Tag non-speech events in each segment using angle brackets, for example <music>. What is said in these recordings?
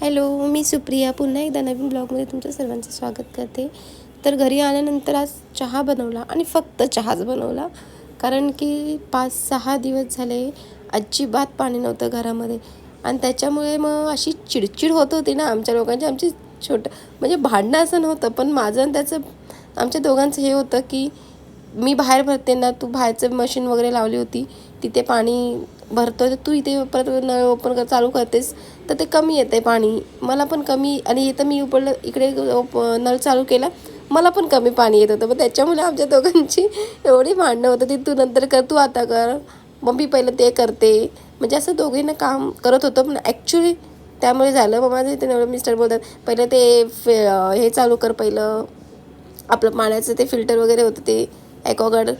Hello मी सुप्रिया. पुन्हा एकदा नवीन ब्लॉगमध्ये तुमचं सर्वांचं स्वागत करते. तर घरी आल्यानंतर आज चहा बनवला आणि फक्त चहाच बनवला. कारण की पाच सहा दिवस झाले अजिबात पाणी नव्हतं घरामध्ये. आणि त्याच्यामुळे मग अशी चिडचिड होत होती ना आमच्या लोकांची आमची छोटं म्हणजे भांडणं असं नव्हतं पण माझं आणि त्याचं आमच्या दोघांचं हे होतं की मी बाहेर भरते ना तू बाहेरचं मशीन वगैरे लावली होती. तिथे पाणी भरतोय तर तू इथे परत नळ ओपन कर चालू करतेस. तर ते कमी येते पाणी. मला पण कमी आणि इथं मी उपडलं इकडे नळ चालू केला. मला पण कमी पाणी येत होतं. मग त्याच्यामुळे आमच्या दोघांची एवढी भांडणं होतं ती तू नंतर कर तू आता कर. मग मी पहिलं ते करते. म्हणजे असं दोघींना काम करत होतं पण ॲक्च्युली त्यामुळे झालं. मग माझं इथे मिस्टर बोलतात पहिलं ते फे हे चालू कर पहिलं. आपलं पाण्याचं ते फिल्टर वगैरे होतं ते ॲक्वागार्ड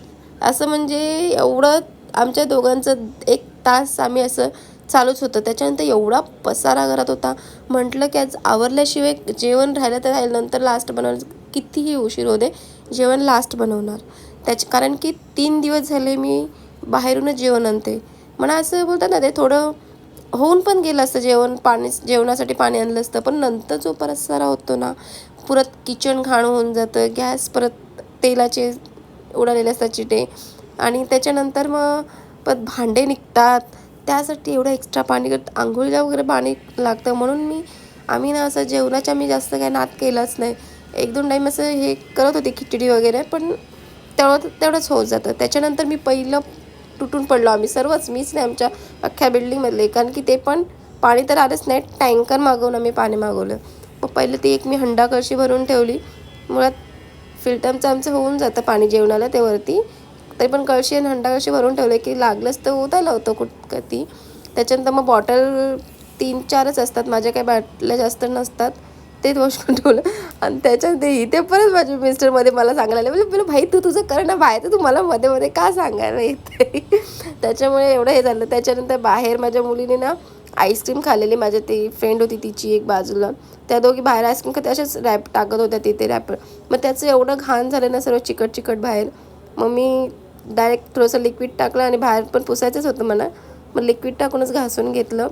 असं म्हणजे एवढं आमच्या दोघांचं एक तास आम्ही असं चालूच होतं. त्याच्यानंतर एवढा पसारा घरात होता. म्हटलं की आज आवरल्याशिवाय जेवण राहिलं तर राहिलं नंतर लास्ट बनवलं कितीही उशीर होते जेवण लास्ट बनवणार. त्याच कारण की तीन दिवस झाले मी बाहेरूनच जेवण आणते. म्हणा असं बोलतात ना ते थोडं होऊन पण गेलं असतं जेवण पाणी जेवणासाठी पाणी आणलं असतं. पण नंतर जो पसारा होतो ना परत किचन घाण होऊन जातं गॅस परत तेलाचे उडालेले असतात चिटे. आणि त्याच्यानंतर मग परत भांडे निघतात. त्यासाठी एवढं एक्स्ट्रा पाणी आंघोळीला वगैरे पाणी लागतं. म्हणून मी आम्ही ना असं जेवणाच्या मी जास्त काही नाद केलाच नाही. एक दोन टाईम असं हे करत होते खिचडी वगैरे पण तेवढं तेवढंच होत जातं. त्याच्यानंतर मी पहिलं तुटून पडलो आम्ही. सर्वच मीच नाही आमच्या अख्ख्या बिल्डिंगमधले कारण की ते पण पाणी तर आलंच नाही. टँकर मागवून आम्ही पाणी मागवलं. मग पहिलं ती एक मी हंडा कळशी भरून ठेवली. मुळात फिल्टरचं आमचं होऊन जातं पाणी जेवणाला ते. वरती तरी पण कळशी आणि हंडा कळशी भरून ठेवले की लागलंच तर उतायला होतं कुठ कधी. त्याच्यानंतर मग बॉटल तीन चारच असतात माझ्या काही बाटल्या जास्त नसतात तेच वॉशरूम ठेवलं. आणि त्याच्यात ते इथे परत माझे मिस्टरमध्ये मला सांगायला लागले म्हणजे भाई तू तुझं कर ना बाहेर तर तू मला मध्ये मध्ये का सांगायला येते <laughs> त्याच्यामुळे एवढं हे झालं. त्याच्यानंतर बाहेर माझ्या मुलीने ना आईस्क्रीम खाल्लेली माझ्या ती फ्रेंड होती तिची एक बाजूला. त्या दोघी बाहेर आईस्क्रीम खाते अशाच रॅप टाकत होत्या तिथे रॅपर मग त्याचं एवढं घाण झालं ना सर्व चिकट चिकट बाहेर. मग मी डायरेक्ट थोडंसं लिक्विड टाकलं आणि बाहेर पण पुसायचंच होतं मला मग लिक्विड टाकूनच घासून घेतलं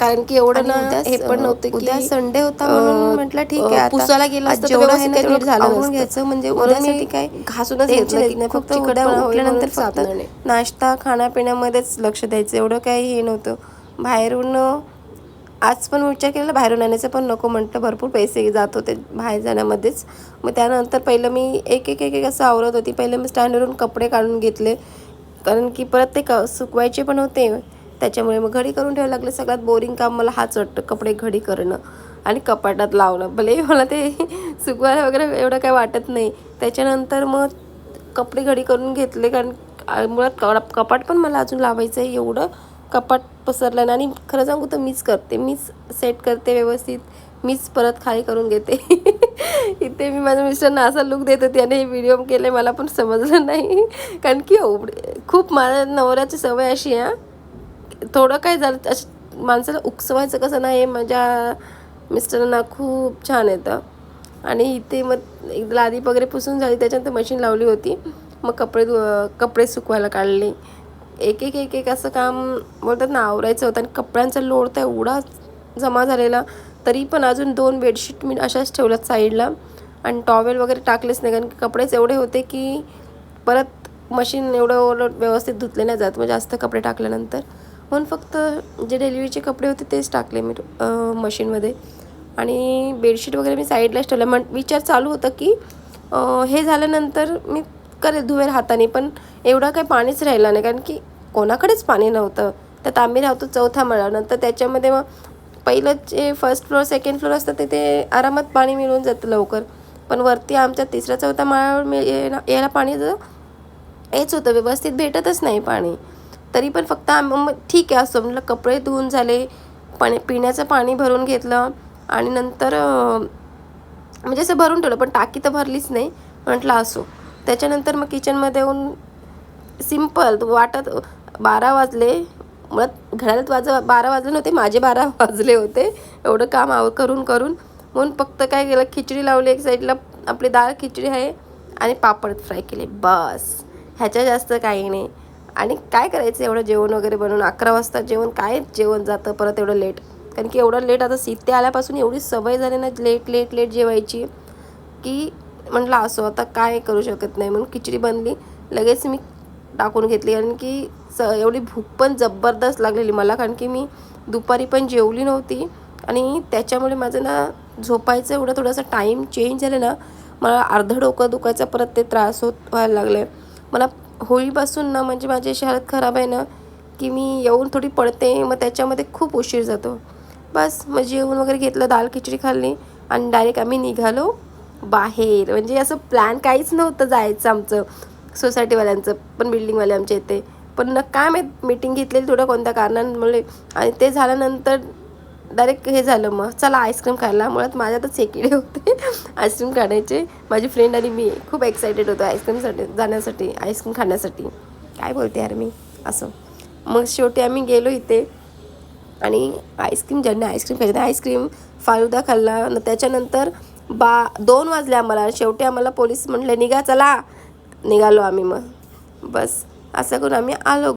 कारण की एवढं ना हे पण नव्हतं की उद्या संडे होता म्हणून म्हटलं ठीक आहे पुसायला गेलं जेवढं झालं. घ्यायचं म्हणजे उद्यासाठी काय घासूनच घेतलं फक्त उठल्यानंतर फक्त. नाश्ता खाण्यापिण्यामध्येच लक्ष द्यायचं एवढं काही हे नव्हतं बाहेरून आज पण विचार केलेला बाहेरून आणायचं पण नको म्हटलं भरपूर पैसे जात होते बाहेर जाण्यामध्येच. मग त्यानंतर पहिलं मी एक एक एक एक असं आवरत होती. पहिलं मी स्टँडवरून कपडे काढून घेतले. कारण की परत ते क सुकवायचे पण होते. त्याच्यामुळे मग घडी करून ठेवायला लागले. सगळ्यात बोरिंग काम मला हाच वाटतं कपडे घडी करणं आणि कपाटात लावणं. भले मला ते <laughs> सुकवायला वगैरे एवढं काही वाटत नाही. त्याच्यानंतर मग कपडे घडी करून घेतले. कारण मुळात कपाट पण मला अजून लावायचं आहे एवढं. कपाट पसरलं ना आणि खरं सांगू तर मीच करते. मीच सेट करते व्यवस्थित. मीच परत खाली करून घेते. <laughs> इथे मी माझ्या मिस्टरना असा लुक देत होती आणि हे व्हिडिओ केले मला पण समजलं नाही. कारण की खूप माझ्या नवऱ्याची सवय अशी आहे थोडं काय झालं असं माणसाला उकसवायचं कसं नाही हे माझ्या मिस्टरांना खूप छान येतं. आणि इथे मग एकदा लादी वगैरे पुसून झाली त्याच्यानंतर मशीन लावली होती. मग कपडे धु- कपडे सुकवायला काढले. एक एक एक एक असं काम बोलतात ना आवरायचं होतं आणि कपड्यांचा लोड तर एवढा जमा झालेला तरी पण अजून दोन बेडशीट मी अशाच ठेवल्यात साईडला. आणि टॉवेल वगैरे टाकलेच नाही कारण की कपडेच एवढे होते की परत मशीन एवढं एवढं व्यवस्थित धुतले नाही जात मग जास्त कपडे टाकल्यानंतर. म्हणून फक्त जे डिलिव्हरीचे कपडे होते तेच टाकले मी मशीनमध्ये आणि बेडशीट वगैरे मी साईडलाच ठेवलं. म्हण विचार चालू होतं की हे झाल्यानंतर मी करेल धुवेल हाताने पण एवढं काही पाणीच राहिला नाही. कारण की कोणाकडेच पाणी नव्हतं. त्यात आम्ही राहतो चौथा मळा. नंतर त्याच्यामध्ये मग पहिलं जे फर्स्ट फ्लोअर सेकंड फ्लोअर असतं तिथे आरामात पाणी मिळून जातं लवकर. पण वरती आमच्या तिसऱ्या चौथ्या माळ्यावर मिळ यायला पाणी जर हेच होतं व्यवस्थित भेटतच नाही पाणी. तरी पण फक्त आम ठीक आहे असं म्हटलं कपडे धुवून झाले पाणी पिण्याचं पाणी भरून घेतलं. आणि नंतर म्हणजे असं भरून ठेवलं पण टाकी तर भरलीच नाही. म्हटलं असो. त्याच्यानंतर मग किचनमध्ये येऊन सिंपल वाटत बारा वाजले. मुळात घड्याळात वाज बारा वाजले नव्हते माझे बारा <laughs> वाजले होते. एवढं काम आव करून करून. म्हणून फक्त काय केलं खिचडी लावली एक साईडला आपली डाळ खिचडी आहे आणि पापड फ्राय केले. बस. ह्याच्या जास्त काही नाही. आणि काय करायचं एवढं जेवण वगैरे बनवून? अकरा वाजता जेवण काय जेवण जातं? परत एवढं लेट कारण की एवढं लेट आता सीते आल्यापासून एवढी सवय झाली ना लेट लेट लेट जेवायची की म्हटलं असो आता काय करू शकत नाही? म्हणून खिचडी बनली. लगेच मी टाकून घेतली. कारण की स एवढी भूक पण जबरदस्त लागलेली मला. कारण की मी दुपारी पण जेवली नव्हती. आणि त्याच्यामुळे माझं ना झोपायचं एवढं थोडासा टाईम चेंज झालं ना मला अर्धं डोकं दुखायचा परत ते त्रास होत व्हायला लागले मला होळीपासून ना म्हणजे माझी अशी हालत खराब आहे ना की मी येऊन थोडी पडते. मग त्याच्यामध्ये खूप उशीर जातो. बस मग जेवण वगैरे घेतलं दाल खिचडी खाल्ली. आणि डायरेक्ट आम्ही निघालो. बाहेर. म्हणजे असं प्लॅन काहीच नव्हतं जायचं आमचं. सोसायटीवाल्यांचं पण बिल्डिंगवाले आमच्या इथे. पण न काय माहीत मीटिंग घेतलेली थोडं कोणत्या कारणांमुळे. आणि ते झाल्यानंतर डायरेक्ट हे झालं मग चला आईस्क्रीम खायला. मुळात माझ्यातच सेकिडे होते <laughs> आईस्क्रीम खाण्याचे माझी फ्रेंड आणि मी खूप एक्सायटेड होतो आईस्क्रीमसाठी जाण्यासाठी आईस्क्रीम खाण्यासाठी. काय बोलते यार मी? असं. मग शेवटी आम्ही गेलो इथे. आणि आईस्क्रीम ज्यांनी आईस्क्रीम खायचं आईस्क्रीम फालुदा खाल्ला. न त्याच्यानंतर बा दोन वाजले आम्हाला. शेवटी आम्हाला पोलीस म्हटले निघा चला. निघालो आम्ही मग. बस. असं करून आम्ही आलो.